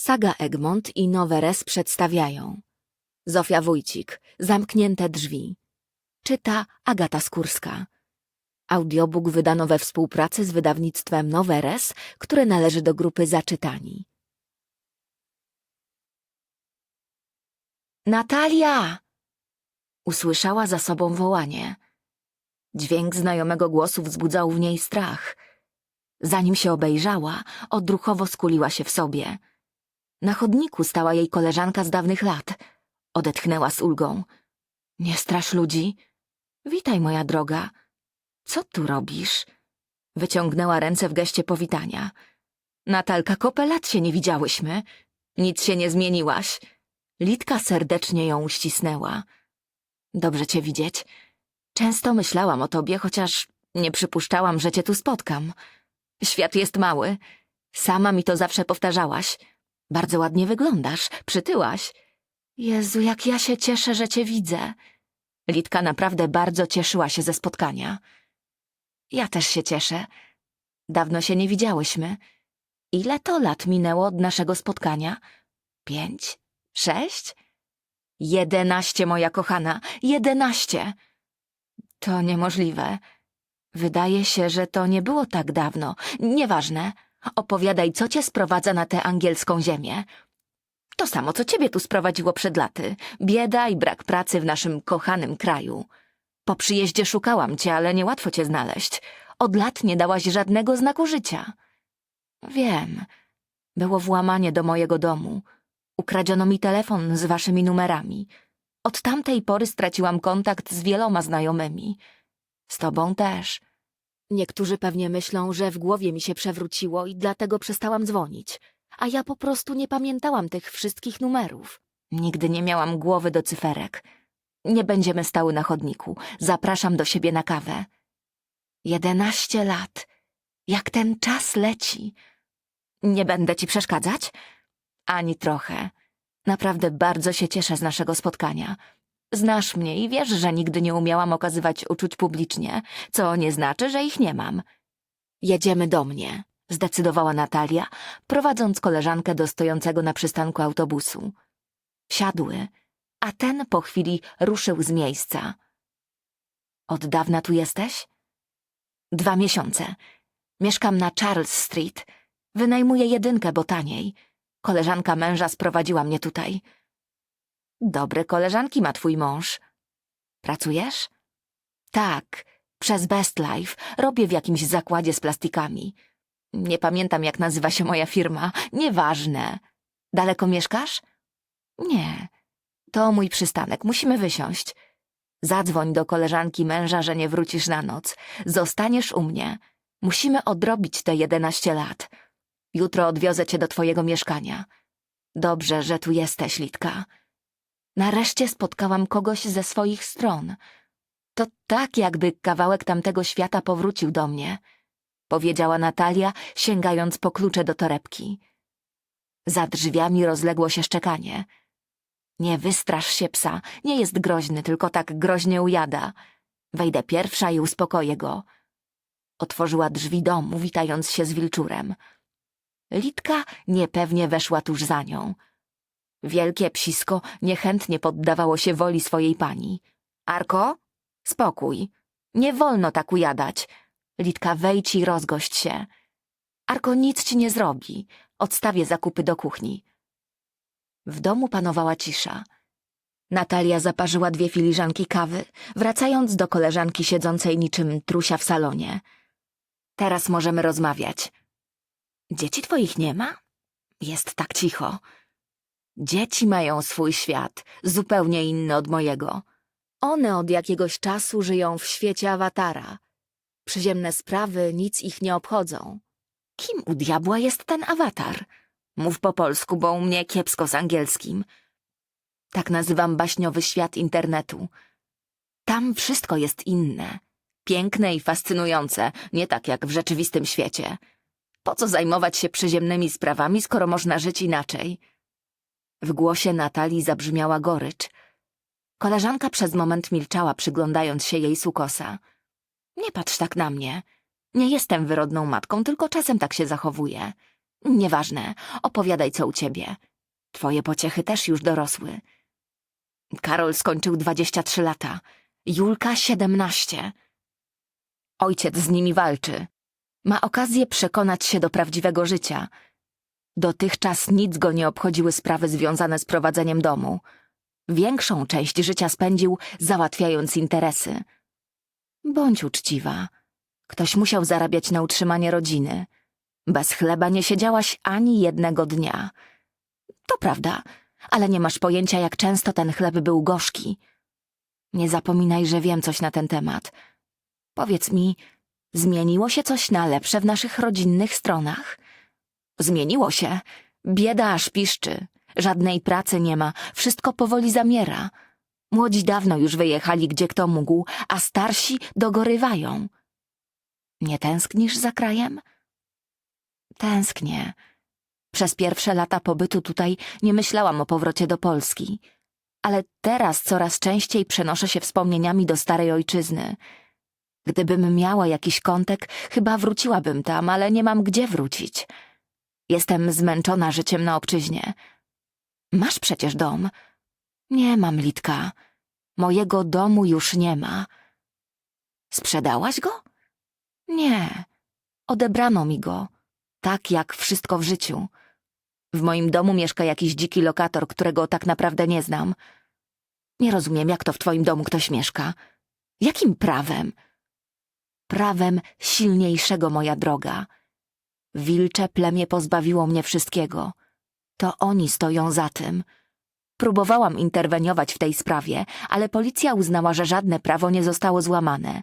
Saga Egmont i Noweres przedstawiają. Zofia Wójcik, Zamknięte drzwi. Czyta Agata Skórska. Audiobook wydano we współpracy z wydawnictwem Noweres, które należy do grupy Zaczytani. Natalia! Usłyszała za sobą wołanie. Dźwięk znajomego głosu wzbudzał w niej strach. Zanim się obejrzała, odruchowo skuliła się w sobie. Na chodniku stała jej koleżanka z dawnych lat. Odetchnęła z ulgą. Nie strasz ludzi. Witaj, moja droga. Co tu robisz? Wyciągnęła ręce w geście powitania. Natalka, kopę lat się nie widziałyśmy. Nic się nie zmieniłaś. Litka serdecznie ją uścisnęła. Dobrze cię widzieć. Często myślałam o tobie, chociaż nie przypuszczałam, że cię tu spotkam. Świat jest mały. Sama mi to zawsze powtarzałaś. Bardzo ładnie wyglądasz, przytyłaś. Jezu, jak ja się cieszę, że cię widzę. Litka naprawdę bardzo cieszyła się ze spotkania. Ja też się cieszę. Dawno się nie widziałyśmy. Ile to lat minęło od naszego spotkania? Pięć? Sześć? Jedenaście, moja kochana, jedenaście. To niemożliwe. Wydaje się, że to nie było tak dawno. Nieważne. Opowiadaj, co cię sprowadza na tę angielską ziemię. To samo, co ciebie tu sprowadziło przed laty. Bieda i brak pracy w naszym kochanym kraju. Po przyjeździe szukałam cię, ale niełatwo cię znaleźć. Od lat nie dałaś żadnego znaku życia. Wiem. Było włamanie do mojego domu. Ukradziono mi telefon z waszymi numerami. Od tamtej pory straciłam kontakt z wieloma znajomymi. Z tobą też. Niektórzy pewnie myślą, że w głowie mi się przewróciło i dlatego przestałam dzwonić. A ja po prostu nie pamiętałam tych wszystkich numerów. Nigdy nie miałam głowy do cyferek. Nie będziemy stały na chodniku. Zapraszam do siebie na kawę. Jedenaście lat. Jak ten czas leci. Nie będę ci przeszkadzać? Ani trochę. Naprawdę bardzo się cieszę z naszego spotkania. Znasz mnie i wiesz, że nigdy nie umiałam okazywać uczuć publicznie, co nie znaczy, że ich nie mam. Jedziemy do mnie, zdecydowała Natalia, prowadząc koleżankę do stojącego na przystanku autobusu. Wsiadły, a ten po chwili ruszył z miejsca. Od dawna tu jesteś? Dwa miesiące. Mieszkam na Charles Street. Wynajmuję jedynkę, bo taniej. Koleżanka męża sprowadziła mnie tutaj. Dobre koleżanki ma twój mąż. Pracujesz? Tak, przez Best Life. Robię w jakimś zakładzie z plastikami. Nie pamiętam, jak nazywa się moja firma. Nieważne. Daleko mieszkasz? Nie. To mój przystanek. Musimy wysiąść. Zadzwoń do koleżanki męża, że nie wrócisz na noc. Zostaniesz u mnie. Musimy odrobić te jedenaście lat. Jutro odwiozę cię do twojego mieszkania. Dobrze, że tu jesteś, Litka. Nareszcie spotkałam kogoś ze swoich stron. To tak, jakby kawałek tamtego świata powrócił do mnie, powiedziała Natalia, sięgając po klucze do torebki. Za drzwiami rozległo się szczekanie. Nie wystrasz się psa, nie jest groźny, tylko tak groźnie ujada. Wejdę pierwsza i uspokoję go. Otworzyła drzwi domu, witając się z wilczurem. Litka niepewnie weszła tuż za nią. Wielkie psisko niechętnie poddawało się woli swojej pani. Arko? Spokój. Nie wolno tak ujadać. Litka, wejdź i rozgość się. Arko nic ci nie zrobi. Odstawię zakupy do kuchni. W domu panowała cisza. Natalia zaparzyła dwie filiżanki kawy, wracając do koleżanki siedzącej niczym trusia w salonie. Teraz możemy rozmawiać. Dzieci twoich nie ma? Jest tak cicho. Dzieci mają swój świat, zupełnie inny od mojego. One od jakiegoś czasu żyją w świecie awatara. Przyziemne sprawy nic ich nie obchodzą. Kim u diabła jest ten awatar? Mów po polsku, bo u mnie kiepsko z angielskim. Tak nazywam baśniowy świat internetu. Tam wszystko jest inne. Piękne i fascynujące, nie tak jak w rzeczywistym świecie. Po co zajmować się przyziemnymi sprawami, skoro można żyć inaczej? W głosie Natalii zabrzmiała gorycz. Koleżanka przez moment milczała, przyglądając się jej sukosa. Nie patrz tak na mnie. Nie jestem wyrodną matką, tylko czasem tak się zachowuję. Nieważne, opowiadaj co u ciebie. Twoje pociechy też już dorosły. Karol skończył 23 lata, Julka 17. Ojciec z nimi walczy. Ma okazję przekonać się do prawdziwego życia. Dotychczas nic go nie obchodziły sprawy związane z prowadzeniem domu. Większą część życia spędził załatwiając interesy. Bądź uczciwa. Ktoś musiał zarabiać na utrzymanie rodziny. Bez chleba nie siedziałaś ani jednego dnia. To prawda, ale nie masz pojęcia, jak często ten chleb był gorzki. Nie zapominaj, że wiem coś na ten temat. Powiedz mi, zmieniło się coś na lepsze w naszych rodzinnych stronach? Zmieniło się. Bieda aż piszczy. Żadnej pracy nie ma, wszystko powoli zamiera. Młodzi dawno już wyjechali gdzie kto mógł, a starsi dogorywają. Nie tęsknisz za krajem? Tęsknię. Przez pierwsze lata pobytu tutaj nie myślałam o powrocie do Polski. Ale teraz coraz częściej przenoszę się wspomnieniami do starej ojczyzny. Gdybym miała jakiś kątek, chyba wróciłabym tam, ale nie mam gdzie wrócić. Jestem zmęczona życiem na obczyźnie. Masz przecież dom. Nie mam, Litka. Mojego domu już nie ma. Sprzedałaś go? Nie. Odebrano mi go. Tak jak wszystko w życiu. W moim domu mieszka jakiś dziki lokator, którego tak naprawdę nie znam. Nie rozumiem, jak to w twoim domu ktoś mieszka. Jakim prawem? Prawem silniejszego, moja droga. Wilcze plemię pozbawiło mnie wszystkiego. To oni stoją za tym. Próbowałam interweniować w tej sprawie, ale policja uznała, że żadne prawo nie zostało złamane.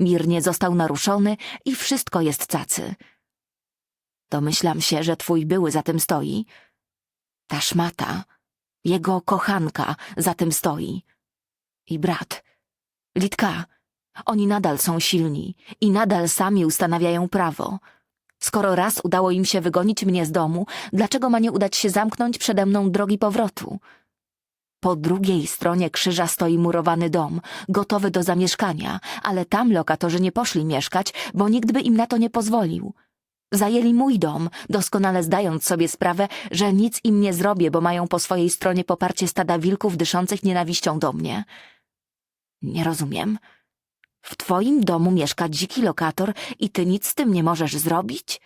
Mir nie został naruszony i wszystko jest cacy. Domyślam się, że twój były za tym stoi. Ta szmata, jego kochanka za tym stoi. I brat. Litka, oni nadal są silni i nadal sami ustanawiają prawo. Skoro raz udało im się wygonić mnie z domu, dlaczego ma nie udać się zamknąć przede mną drogi powrotu? Po drugiej stronie krzyża stoi murowany dom, gotowy do zamieszkania, ale tam lokatorzy nie poszli mieszkać, bo nikt by im na to nie pozwolił. Zajęli mój dom, doskonale zdając sobie sprawę, że nic im nie zrobię, bo mają po swojej stronie poparcie stada wilków dyszących nienawiścią do mnie. Nie rozumiem. W twoim domu mieszka dziki lokator i ty nic z tym nie możesz zrobić?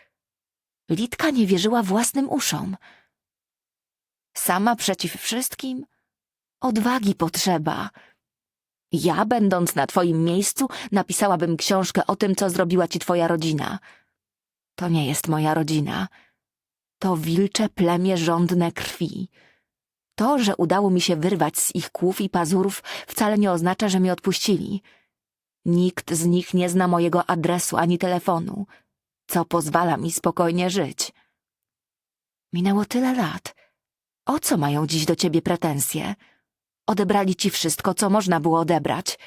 Litka nie wierzyła własnym uszom. Sama przeciw wszystkim? Odwagi potrzeba. Ja, będąc na twoim miejscu, napisałabym książkę o tym, co zrobiła ci twoja rodzina. To nie jest moja rodzina. To wilcze plemię żądne krwi. To, że udało mi się wyrwać z ich kłów i pazurów, wcale nie oznacza, że mnie odpuścili. Nikt z nich nie zna mojego adresu ani telefonu, co pozwala mi spokojnie żyć. Minęło tyle lat. O co mają dziś do ciebie pretensje? Odebrali ci wszystko, co można było odebrać.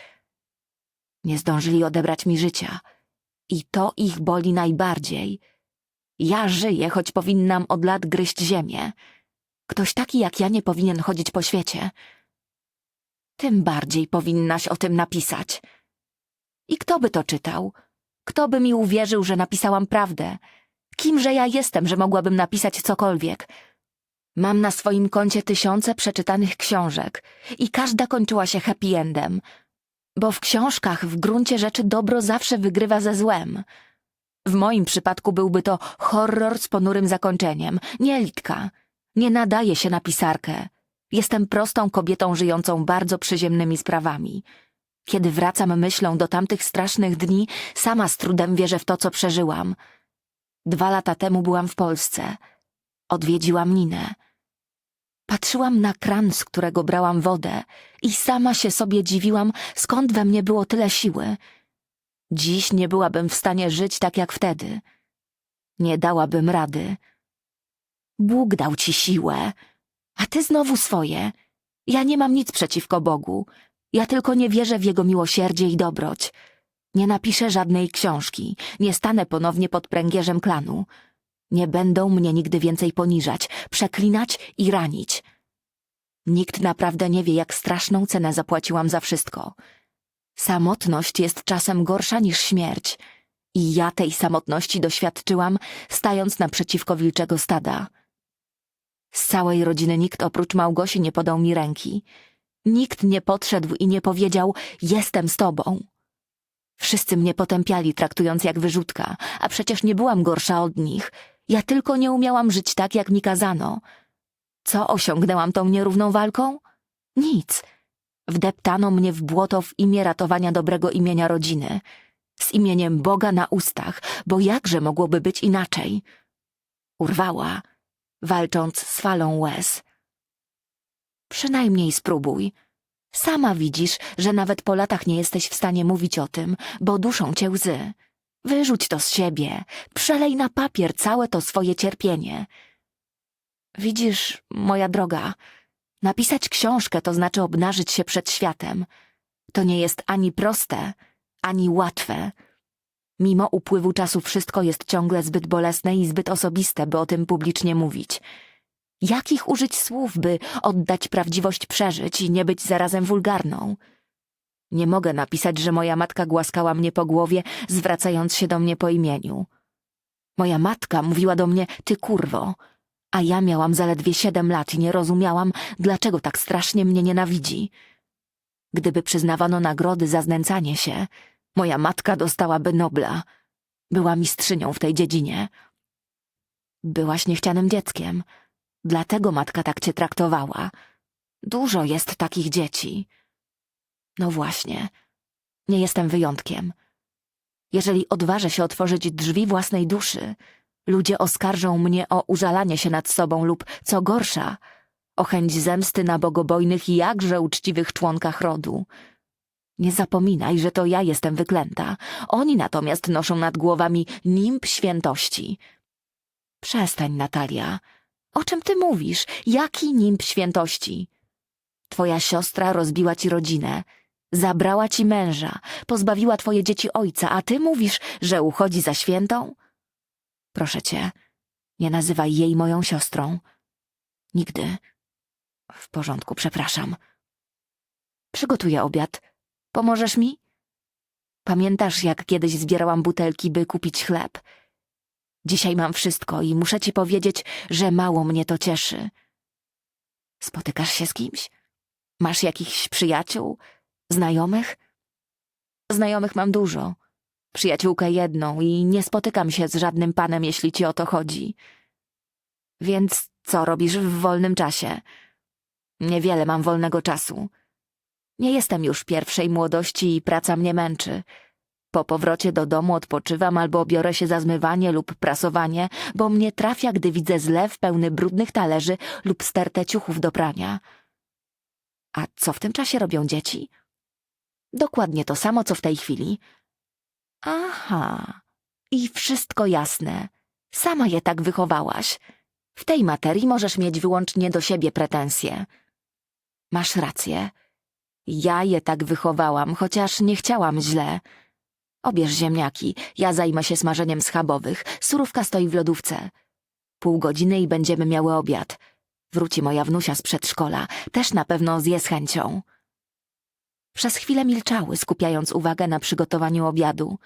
Nie zdążyli odebrać mi życia. I to ich boli najbardziej. Ja żyję, choć powinnam od lat gryźć ziemię. Ktoś taki jak ja nie powinien chodzić po świecie. Tym bardziej powinnaś o tym napisać. I kto by to czytał? Kto by mi uwierzył, że napisałam prawdę? Kimże ja jestem, że mogłabym napisać cokolwiek? Mam na swoim koncie tysiące przeczytanych książek i każda kończyła się happy endem, bo w książkach w gruncie rzeczy dobro zawsze wygrywa ze złem. W moim przypadku byłby to horror z ponurym zakończeniem, nie litka. Nie nadaje się na pisarkę. Jestem prostą kobietą żyjącą bardzo przyziemnymi sprawami. Kiedy wracam myślą do tamtych strasznych dni, sama z trudem wierzę w to, co przeżyłam. Dwa lata temu byłam w Polsce. Odwiedziłam Ninę. Patrzyłam na kran, z którego brałam wodę i sama się sobie dziwiłam, skąd we mnie było tyle siły. Dziś nie byłabym w stanie żyć tak jak wtedy. Nie dałabym rady. Bóg dał ci siłę, a ty znowu swoje. Ja nie mam nic przeciwko Bogu. Ja tylko nie wierzę w Jego miłosierdzie i dobroć. Nie napiszę żadnej książki, nie stanę ponownie pod pręgierzem klanu. Nie będą mnie nigdy więcej poniżać, przeklinać i ranić. Nikt naprawdę nie wie, jak straszną cenę zapłaciłam za wszystko. Samotność jest czasem gorsza niż śmierć I ja tej samotności doświadczyłam, stając naprzeciwko wilczego stada. Z całej rodziny nikt oprócz Małgosi nie podał mi ręki. Nikt nie podszedł i nie powiedział: Jestem z tobą. Wszyscy mnie potępiali, traktując jak wyrzutka, a przecież nie byłam gorsza od nich. Ja tylko nie umiałam żyć tak, jak mi kazano. Co osiągnęłam tą nierówną walką? Nic. Wdeptano mnie w błoto w imię ratowania dobrego imienia rodziny. Z imieniem Boga na ustach, bo jakże mogłoby być inaczej? Urwała, walcząc z falą łez. Przynajmniej spróbuj. Sama widzisz, że nawet po latach nie jesteś w stanie mówić o tym, bo duszą cię łzy. Wyrzuć to z siebie, przelej na papier całe to swoje cierpienie. Widzisz, moja droga, napisać książkę to znaczy obnażyć się przed światem. To nie jest ani proste, ani łatwe. Mimo upływu czasu wszystko jest ciągle zbyt bolesne i zbyt osobiste, by o tym publicznie mówić. Jakich użyć słów, by oddać prawdziwość przeżyć i nie być zarazem wulgarną? Nie mogę napisać, że moja matka głaskała mnie po głowie, zwracając się do mnie po imieniu. Moja matka mówiła do mnie, ty kurwo, a ja miałam zaledwie siedem lat i nie rozumiałam, dlaczego tak strasznie mnie nienawidzi. Gdyby przyznawano nagrody za znęcanie się, moja matka dostałaby Nobla. Była mistrzynią w tej dziedzinie. Byłaś niechcianym dzieckiem. Dlatego matka tak cię traktowała. Dużo jest takich dzieci. No właśnie, nie jestem wyjątkiem. Jeżeli odważę się otworzyć drzwi własnej duszy, ludzie oskarżą mnie o użalanie się nad sobą lub, co gorsza, o chęć zemsty na bogobojnych i jakże uczciwych członkach rodu. Nie zapominaj, że to ja jestem wyklęta. Oni natomiast noszą nad głowami nimb świętości. Przestań, Natalia. O czym ty mówisz? Jaki nimb świętości? Twoja siostra rozbiła ci rodzinę, zabrała ci męża, pozbawiła twoje dzieci ojca, a ty mówisz, że uchodzi za świętą? Proszę cię, nie nazywaj jej moją siostrą. Nigdy. W porządku, przepraszam. Przygotuję obiad. Pomożesz mi? Pamiętasz, jak kiedyś zbierałam butelki, by kupić chleb? Dzisiaj mam wszystko i muszę ci powiedzieć, że mało mnie to cieszy. Spotykasz się z kimś? Masz jakichś przyjaciół? Znajomych? Znajomych mam dużo. Przyjaciółkę jedną i nie spotykam się z żadnym panem, jeśli ci o to chodzi. Więc co robisz w wolnym czasie? Niewiele mam wolnego czasu. Nie jestem już pierwszej młodości i praca mnie męczy. Po powrocie do domu odpoczywam albo biorę się za zmywanie lub prasowanie, bo mnie trafia, gdy widzę zlew pełny brudnych talerzy lub stertę ciuchów do prania. A co w tym czasie robią dzieci? Dokładnie to samo, co w tej chwili. Aha, i wszystko jasne. Sama je tak wychowałaś. W tej materii możesz mieć wyłącznie do siebie pretensje. Masz rację. Ja je tak wychowałam, chociaż nie chciałam źle. Obierz ziemniaki, ja zajmę się smażeniem schabowych. Surówka stoi w lodówce. Pół godziny i będziemy miały obiad. Wróci moja wnusia z przedszkola, też na pewno zje z chęcią. Przez chwilę milczały, skupiając uwagę na przygotowaniu obiadu.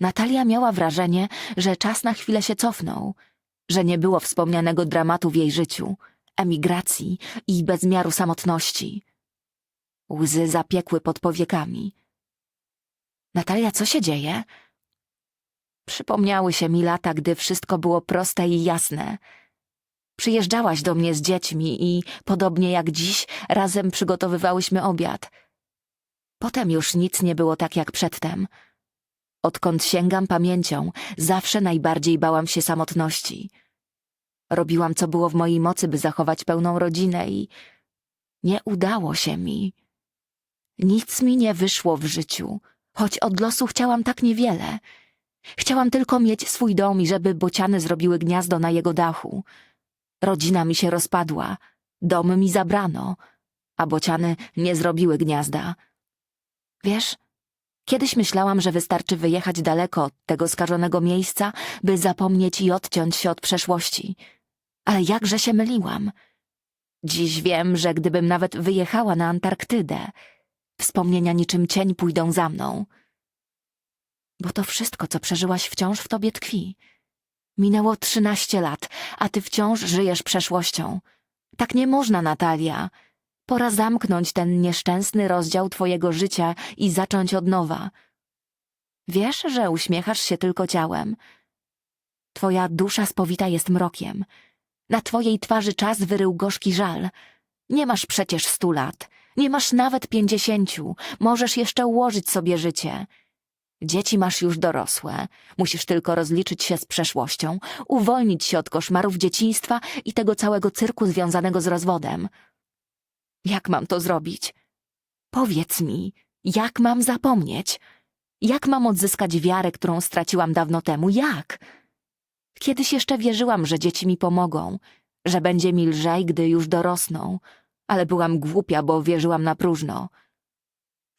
Natalia miała wrażenie, że czas na chwilę się cofnął, że nie było wspomnianego dramatu w jej życiu, emigracji i bezmiaru samotności. Łzy zapiekły pod powiekami. Natalia, co się dzieje? Przypomniały się mi lata, gdy wszystko było proste i jasne. Przyjeżdżałaś do mnie z dziećmi i, podobnie jak dziś, razem przygotowywałyśmy obiad. Potem już nic nie było tak jak przedtem. Odkąd sięgam pamięcią, zawsze najbardziej bałam się samotności. Robiłam, co było w mojej mocy, by zachować pełną rodzinę i nie udało się mi. Nic mi nie wyszło w życiu, choć od losu chciałam tak niewiele. Chciałam tylko mieć swój dom i żeby bociany zrobiły gniazdo na jego dachu. Rodzina mi się rozpadła, dom mi zabrano, a bociany nie zrobiły gniazda. Wiesz, kiedyś myślałam, że wystarczy wyjechać daleko od tego skażonego miejsca, by zapomnieć i odciąć się od przeszłości. Ale jakże się myliłam. Dziś wiem, że gdybym nawet wyjechała na Antarktydę, wspomnienia niczym cień pójdą za mną. Bo to wszystko, co przeżyłaś, wciąż w tobie tkwi. Minęło trzynaście lat, a ty wciąż żyjesz przeszłością. Tak nie można, Natalia. Pora zamknąć ten nieszczęsny rozdział twojego życia i zacząć od nowa. Wiesz, że uśmiechasz się tylko ciałem. Twoja dusza spowita jest mrokiem. Na twojej twarzy czas wyrył gorzki żal. Nie masz przecież stu lat. Nie masz nawet pięćdziesięciu. Możesz jeszcze ułożyć sobie życie. Dzieci masz już dorosłe. Musisz tylko rozliczyć się z przeszłością, uwolnić się od koszmarów dzieciństwa i tego całego cyrku związanego z rozwodem. Jak mam to zrobić? Powiedz mi, jak mam zapomnieć? Jak mam odzyskać wiarę, którą straciłam dawno temu? Jak? Kiedyś jeszcze wierzyłam, że dzieci mi pomogą, że będzie mi lżej, gdy już dorosną, ale byłam głupia, bo wierzyłam na próżno.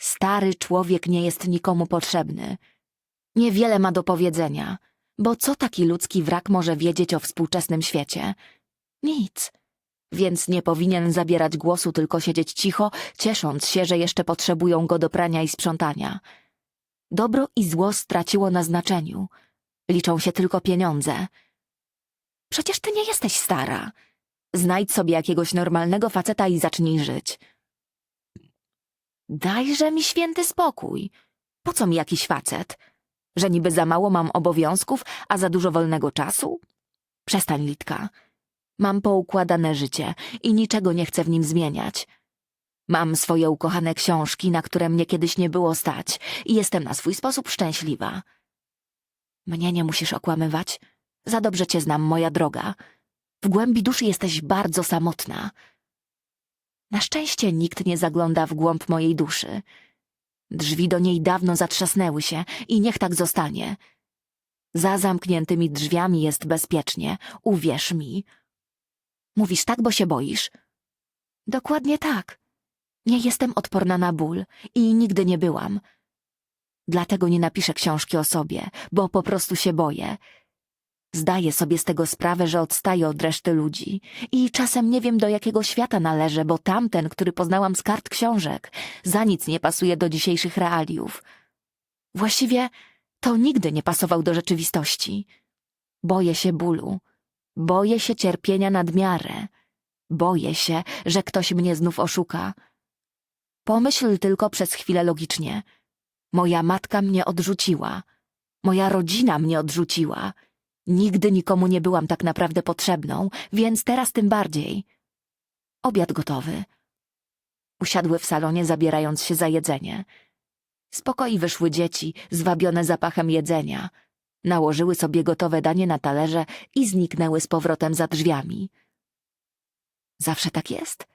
Stary człowiek nie jest nikomu potrzebny. Niewiele ma do powiedzenia, bo co taki ludzki wrak może wiedzieć o współczesnym świecie? Nic. Więc nie powinien zabierać głosu, tylko siedzieć cicho, ciesząc się, że jeszcze potrzebują go do prania i sprzątania. Dobro i zło straciło na znaczeniu. Liczą się tylko pieniądze. Przecież ty nie jesteś stara. Znajdź sobie jakiegoś normalnego faceta i zacznij żyć. Dajże mi święty spokój. Po co mi jakiś facet? Że niby za mało mam obowiązków, a za dużo wolnego czasu? Przestań, Litka. Mam poukładane życie i niczego nie chcę w nim zmieniać. Mam swoje ukochane książki, na które mnie kiedyś nie było stać i jestem na swój sposób szczęśliwa. Mnie nie musisz okłamywać. Za dobrze cię znam, moja droga. W głębi duszy jesteś bardzo samotna. Na szczęście nikt nie zagląda w głąb mojej duszy. Drzwi do niej dawno zatrzasnęły się i niech tak zostanie. Za zamkniętymi drzwiami jest bezpiecznie, uwierz mi. Mówisz tak, bo się boisz? Dokładnie tak. Nie jestem odporna na ból i nigdy nie byłam. Dlatego nie napiszę książki o sobie, bo po prostu się boję. Zdaję sobie z tego sprawę, że odstaję od reszty ludzi i czasem nie wiem, do jakiego świata należę, bo tamten, który poznałam z kart książek, za nic nie pasuje do dzisiejszych realiów. Właściwie to nigdy nie pasował do rzeczywistości. Boję się bólu. Boję się cierpienia nad miarę. Boję się, że ktoś mnie znów oszuka. Pomyśl tylko przez chwilę logicznie. Moja matka mnie odrzuciła. Moja rodzina mnie odrzuciła. Nigdy nikomu nie byłam tak naprawdę potrzebną, więc teraz tym bardziej. Obiad gotowy. Usiadły w salonie, zabierając się za jedzenie. Z pokoi wyszły dzieci, zwabione zapachem jedzenia. Nałożyły sobie gotowe danie na talerze i zniknęły z powrotem za drzwiami. Zawsze tak jest?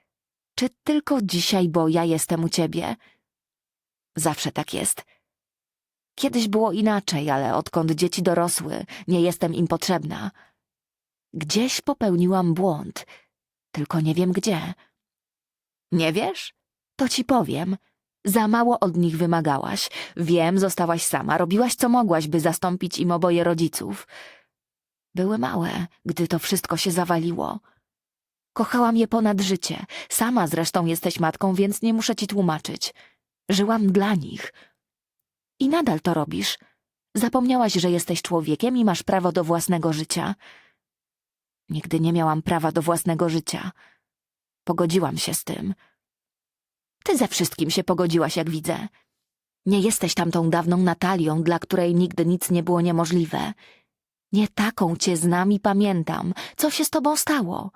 Czy tylko dzisiaj, bo ja jestem u ciebie? Zawsze tak jest. Kiedyś było inaczej, ale odkąd dzieci dorosły, nie jestem im potrzebna. Gdzieś popełniłam błąd, tylko nie wiem gdzie. Nie wiesz? To ci powiem. Za mało od nich wymagałaś. Wiem, zostałaś sama, robiłaś co mogłaś, by zastąpić im oboje rodziców. Były małe, gdy to wszystko się zawaliło. Kochałam je ponad życie. Sama zresztą jesteś matką, więc nie muszę ci tłumaczyć. Żyłam dla nich. I nadal to robisz. Zapomniałaś, że jesteś człowiekiem i masz prawo do własnego życia. Nigdy nie miałam prawa do własnego życia. Pogodziłam się z tym. Ty ze wszystkim się pogodziłaś, jak widzę. Nie jesteś tamtą dawną Natalią, dla której nigdy nic nie było niemożliwe. Nie taką cię znam i pamiętam. Co się z tobą stało?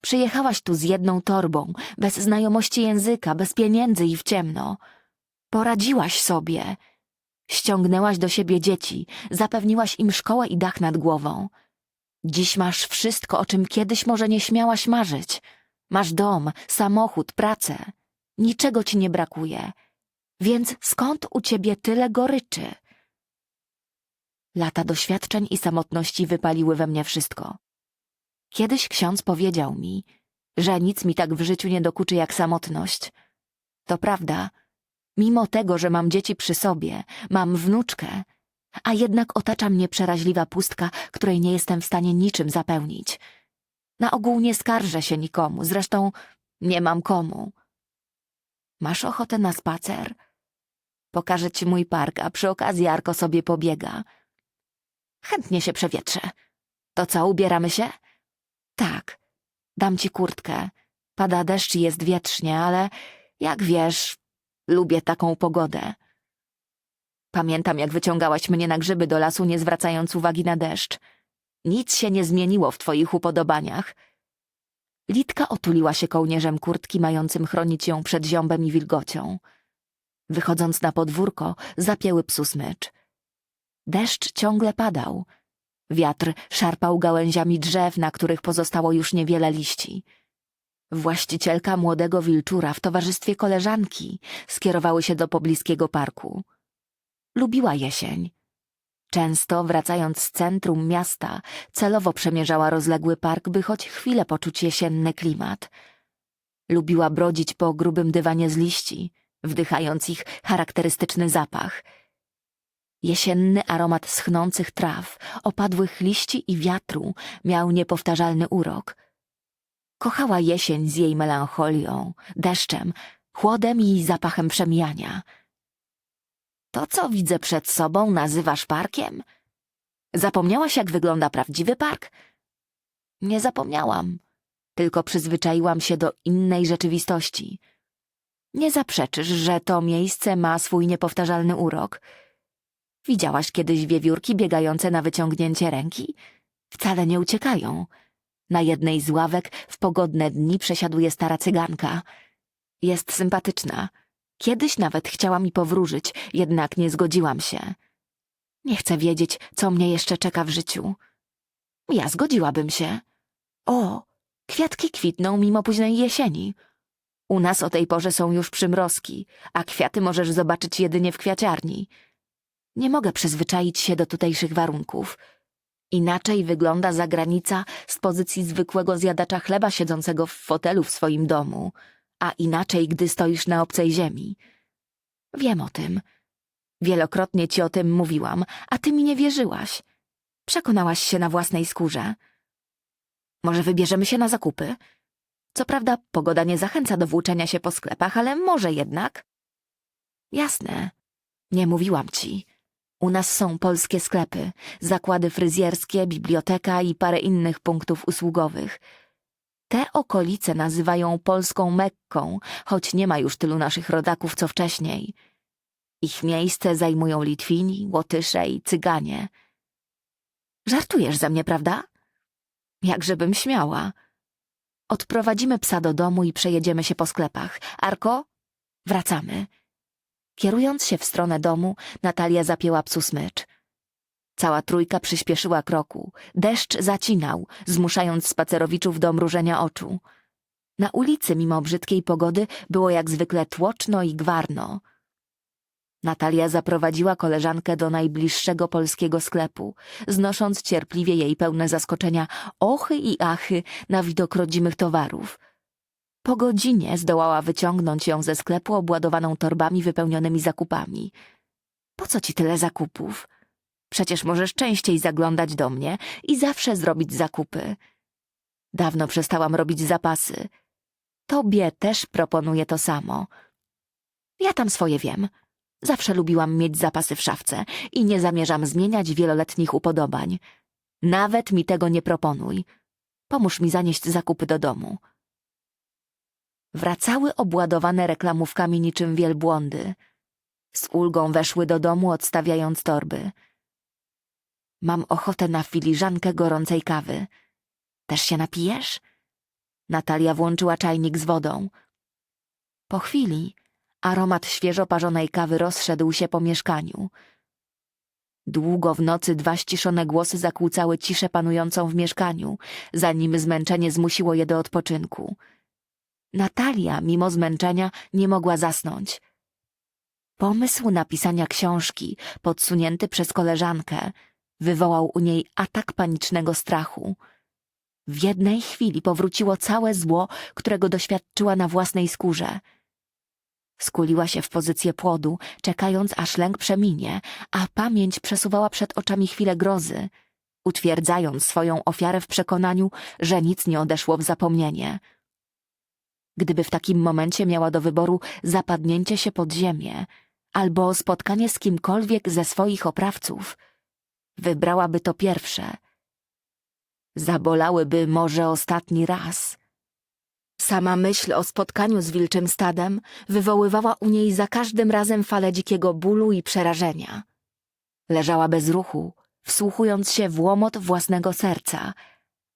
Przyjechałaś tu z jedną torbą, bez znajomości języka, bez pieniędzy i w ciemno. Poradziłaś sobie. Ściągnęłaś do siebie dzieci, zapewniłaś im szkołę i dach nad głową. Dziś masz wszystko, o czym kiedyś może nie śmiałaś marzyć. Masz dom, samochód, pracę. Niczego ci nie brakuje. Więc skąd u ciebie tyle goryczy? Lata doświadczeń i samotności wypaliły we mnie wszystko. Kiedyś ksiądz powiedział mi, że nic mi tak w życiu nie dokuczy jak samotność. To prawda, mimo tego, że mam dzieci przy sobie, mam wnuczkę, a jednak otacza mnie przeraźliwa pustka, której nie jestem w stanie niczym zapełnić. Na ogół nie skarżę się nikomu, zresztą nie mam komu. Masz ochotę na spacer? Pokażę ci mój park, a przy okazji Arko sobie pobiega. Chętnie się przewietrzę. To co, ubieramy się? Tak. Dam ci kurtkę. Pada deszcz i jest wietrznie, ale jak wiesz, lubię taką pogodę. Pamiętam, jak wyciągałaś mnie na grzyby do lasu, nie zwracając uwagi na deszcz. Nic się nie zmieniło w twoich upodobaniach. Litka otuliła się kołnierzem kurtki, mającym chronić ją przed ziąbem i wilgocią. Wychodząc na podwórko, zapięły psu smycz. Deszcz ciągle padał. Wiatr szarpał gałęziami drzew, na których pozostało już niewiele liści. Właścicielka młodego wilczura w towarzystwie koleżanki skierowały się do pobliskiego parku. Lubiła jesień. Często, wracając z centrum miasta, celowo przemierzała rozległy park, by choć chwilę poczuć jesienny klimat. Lubiła brodzić po grubym dywanie z liści, wdychając ich charakterystyczny zapach. Jesienny aromat schnących traw, opadłych liści i wiatru miał niepowtarzalny urok. Kochała jesień z jej melancholią, deszczem, chłodem i zapachem przemijania. To, co widzę przed sobą, nazywasz parkiem? Zapomniałaś, jak wygląda prawdziwy park? Nie zapomniałam, tylko przyzwyczaiłam się do innej rzeczywistości. Nie zaprzeczysz, że to miejsce ma swój niepowtarzalny urok. Widziałaś kiedyś wiewiórki biegające na wyciągnięcie ręki? Wcale nie uciekają. Na jednej z ławek w pogodne dni przesiaduje stara cyganka. Jest sympatyczna. Kiedyś nawet chciała mi powróżyć, jednak nie zgodziłam się. Nie chcę wiedzieć, co mnie jeszcze czeka w życiu. Ja zgodziłabym się. O, kwiatki kwitną mimo późnej jesieni. U nas o tej porze są już przymrozki, a kwiaty możesz zobaczyć jedynie w kwiaciarni. Nie mogę przyzwyczaić się do tutejszych warunków. Inaczej wygląda zagranica z pozycji zwykłego zjadacza chleba siedzącego w fotelu w swoim domu, a inaczej, gdy stoisz na obcej ziemi. Wiem o tym. Wielokrotnie ci o tym mówiłam, a ty mi nie wierzyłaś. Przekonałaś się na własnej skórze. Może wybierzemy się na zakupy? Co prawda, pogoda nie zachęca do włóczenia się po sklepach, ale może jednak. Jasne. Nie mówiłam ci. U nas są polskie sklepy, zakłady fryzjerskie, biblioteka i parę innych punktów usługowych. Te okolice nazywają polską Mekką, choć nie ma już tylu naszych rodaków co wcześniej. Ich miejsce zajmują Litwini, Łotysze i Cyganie. Żartujesz ze mnie, prawda? Jakżebym śmiała. Odprowadzimy psa do domu i przejedziemy się po sklepach. Arko, wracamy. Kierując się w stronę domu, Natalia zapięła psu smycz. Cała trójka przyspieszyła kroku. Deszcz zacinał, zmuszając spacerowiczów do mrużenia oczu. Na ulicy, mimo brzydkiej pogody, było jak zwykle tłoczno i gwarno. Natalia zaprowadziła koleżankę do najbliższego polskiego sklepu, znosząc cierpliwie jej pełne zaskoczenia ochy i achy na widok rodzimych towarów. Po godzinie zdołała wyciągnąć ją ze sklepu obładowaną torbami wypełnionymi zakupami. Po co ci tyle zakupów? Przecież możesz częściej zaglądać do mnie i zawsze zrobić zakupy. Dawno przestałam robić zapasy. Tobie też proponuję to samo. Ja tam swoje wiem. Zawsze lubiłam mieć zapasy w szafce i nie zamierzam zmieniać wieloletnich upodobań. Nawet mi tego nie proponuj. Pomóż mi zanieść zakupy do domu. Wracały obładowane reklamówkami niczym wielbłądy. Z ulgą weszły do domu, odstawiając torby. Mam ochotę na filiżankę gorącej kawy. Też się napijesz? Natalia włączyła czajnik z wodą. Po chwili aromat świeżo parzonej kawy rozszedł się po mieszkaniu. Długo w nocy dwa ściszone głosy zakłócały ciszę panującą w mieszkaniu, zanim zmęczenie zmusiło je do odpoczynku. Natalia, mimo zmęczenia, nie mogła zasnąć. Pomysł napisania książki, podsunięty przez koleżankę, wywołał u niej atak panicznego strachu. W jednej chwili powróciło całe zło, którego doświadczyła na własnej skórze. Skuliła się w pozycję płodu, czekając aż lęk przeminie, a pamięć przesuwała przed oczami chwilę grozy, utwierdzając swoją ofiarę w przekonaniu, że nic nie odeszło w zapomnienie. Gdyby w takim momencie miała do wyboru zapadnięcie się pod ziemię, albo spotkanie z kimkolwiek ze swoich oprawców, wybrałaby to pierwsze. Zabolałyby może ostatni raz. Sama myśl o spotkaniu z wilczym stadem wywoływała u niej za każdym razem falę dzikiego bólu i przerażenia. Leżała bez ruchu, wsłuchując się w łomot własnego serca,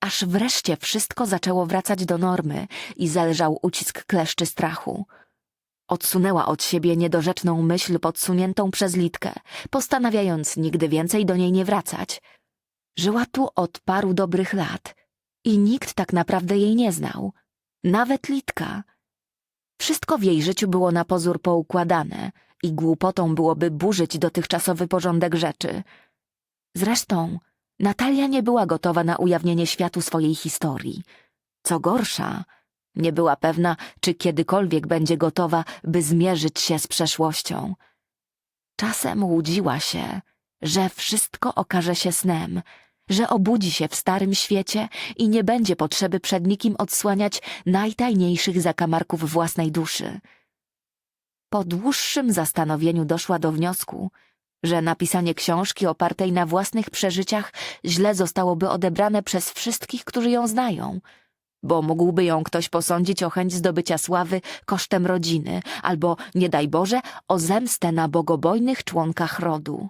aż wreszcie wszystko zaczęło wracać do normy i zależał ucisk kleszczy strachu. Odsunęła od siebie niedorzeczną myśl podsuniętą przez Litkę, postanawiając nigdy więcej do niej nie wracać. Żyła tu od paru dobrych lat i nikt tak naprawdę jej nie znał. Nawet Litka. Wszystko w jej życiu było na pozór poukładane i głupotą byłoby burzyć dotychczasowy porządek rzeczy. Zresztą Natalia nie była gotowa na ujawnienie światu swojej historii. Co gorsza, nie była pewna, czy kiedykolwiek będzie gotowa, by zmierzyć się z przeszłością. Czasem łudziła się, że wszystko okaże się snem, że obudzi się w starym świecie i nie będzie potrzeby przed nikim odsłaniać najtajniejszych zakamarków własnej duszy. Po dłuższym zastanowieniu doszła do wniosku, że napisanie książki opartej na własnych przeżyciach źle zostałoby odebrane przez wszystkich, którzy ją znają, bo mógłby ją ktoś posądzić o chęć zdobycia sławy kosztem rodziny, albo, nie daj Boże, o zemstę na bogobojnych członkach rodu.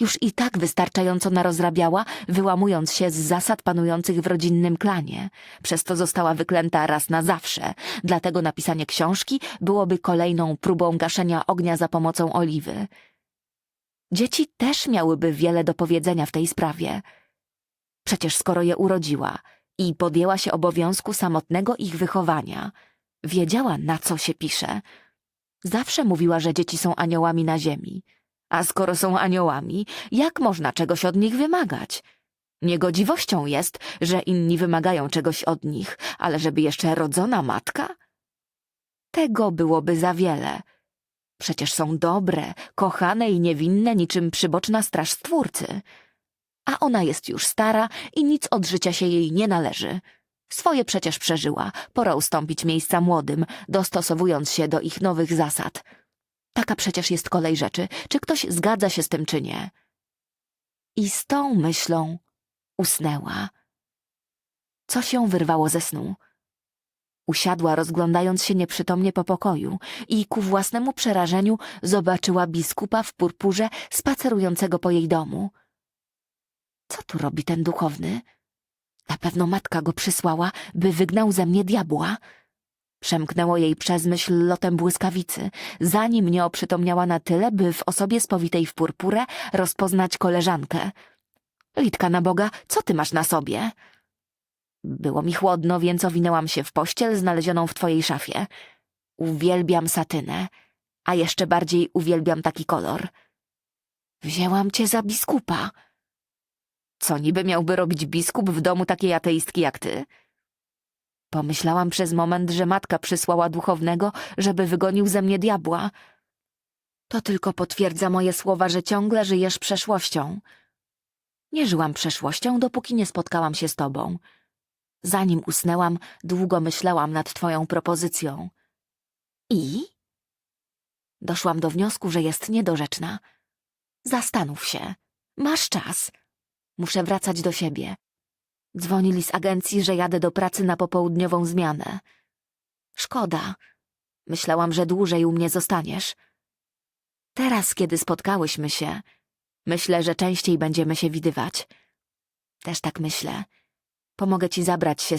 Już i tak wystarczająco narozrabiała, wyłamując się z zasad panujących w rodzinnym klanie. Przez to została wyklęta raz na zawsze, dlatego napisanie książki byłoby kolejną próbą gaszenia ognia za pomocą oliwy. Dzieci też miałyby wiele do powiedzenia w tej sprawie. Przecież skoro je urodziła i podjęła się obowiązku samotnego ich wychowania, wiedziała, na co się pisze. Zawsze mówiła, że dzieci są aniołami na ziemi. A skoro są aniołami, jak można czegoś od nich wymagać? Niegodziwością jest, że inni wymagają czegoś od nich, ale żeby jeszcze rodzona matka? Tego byłoby za wiele. Przecież są dobre, kochane i niewinne niczym przyboczna straż stwórcy. A ona jest już stara i nic od życia się jej nie należy. Swoje przecież przeżyła, pora ustąpić miejsca młodym, dostosowując się do ich nowych zasad. Taka przecież jest kolej rzeczy, czy ktoś zgadza się z tym, czy nie. I z tą myślą usnęła. Coś ją wyrwało ze snu. Usiadła, rozglądając się nieprzytomnie po pokoju i ku własnemu przerażeniu zobaczyła biskupa w purpurze spacerującego po jej domu. Co tu robi ten duchowny? Na pewno matka go przysłała, by wygnał ze mnie diabła. Przemknęło jej przez myśl lotem błyskawicy, zanim nie oprzytomniała na tyle, by w osobie spowitej w purpurę rozpoznać koleżankę. Litka na Boga, co ty masz na sobie? Było mi chłodno, więc owinęłam się w pościel znalezioną w twojej szafie. Uwielbiam satynę, a jeszcze bardziej uwielbiam taki kolor. Wzięłam cię za biskupa. Co niby miałby robić biskup w domu takiej ateistki jak ty? Pomyślałam przez moment, że matka przysłała duchownego, żeby wygonił ze mnie diabła. To tylko potwierdza moje słowa, że ciągle żyjesz przeszłością. Nie żyłam przeszłością, dopóki nie spotkałam się z tobą. Zanim usnęłam, długo myślałam nad twoją propozycją. I? Doszłam do wniosku, że jest niedorzeczna. Zastanów się. Masz czas. Muszę wracać do siebie. Dzwonili z agencji, że jadę do pracy na popołudniową zmianę. Szkoda. Myślałam, że dłużej u mnie zostaniesz. Teraz, kiedy spotkałyśmy się, myślę, że częściej będziemy się widywać. Też tak myślę. Pomogę ci zabrać się